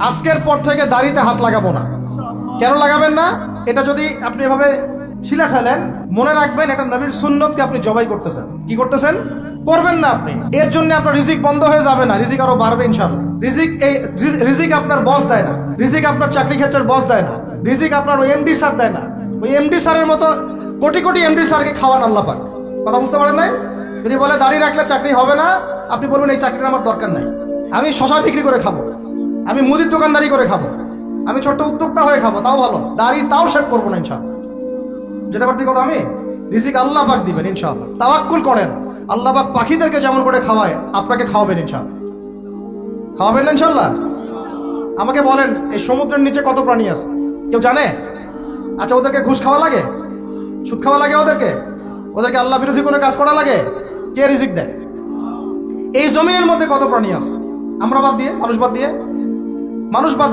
আজকের পর থেকে দাড়িতে হাত লাগাবো না। কেন লাগাবেন না? এটা যদি আপনি এভাবে ছিলে ফেলেন, মনে রাখবেন এটা নবীর সুন্নতকে আপনি জবাই করতেছেন। কি করতেছেন? করবেন না আপনি। এর জন্য আপনার রিজিক বন্ধ হয়ে যাবে না। রিজিক আরও বাড়বে ইনশাল্লাহ রিজিক এই রিজিক আপনার বস দেয় না। রিজিক আপনার চাকরি ক্ষেত্রের বস দেয় না। রিজিক আপনার ওই এমডি স্যার দেয় না। ওই এমডি স্যারের মতো কোটি কোটি এমডি স্যারকে খাওয়ান আল্লাহ পাক। কথা বুঝতে পারেন নাই? যদি বলে দাড়ি রাখলে চাকরি হবে না, আপনি বলবেন, এই চাকরির আমার দরকার নাই। আমি শশা বিক্রি করে খাব। আমি মুদির দোকানদারি করে খাব। আমি ছোট্ট উদ্যোক্তা হয়ে খাব, তাও ভালো। দাড়ি তাও শেভ করব না ইনশাল্লাহ যেতে পারতি কথা আমি? রিজিক আল্লাহ পাক দিবেন, ইনশাআল্লাহ। তাওয়াক্কুল করেন। আল্লাহ পাক পাখিদেরকে যেমন করে খাওয়ায়, আপনাকে খাওয়াবেন, ইনশাআল্লাহ। খাওয়াবেন না, ইনশাআল্লাহ? আমাকে বলেন, এই সমুদ্রের নিচে কত প্রাণী আছে? কেউ জানে? আচ্ছা ওদেরকে ঘুষ খাওয়া লাগে? সুদ খাওয়া লাগে ওদেরকে? ওদেরকে আল্লাহ বিরোধী কোনো কাজ করা লাগে? কে রিজিক দেয়? এই জমিনের মধ্যে কত প্রাণী আছে? আমরা বাদ দিয়ে, মানুষ বাদ দিয়ে? মানুষ বাদ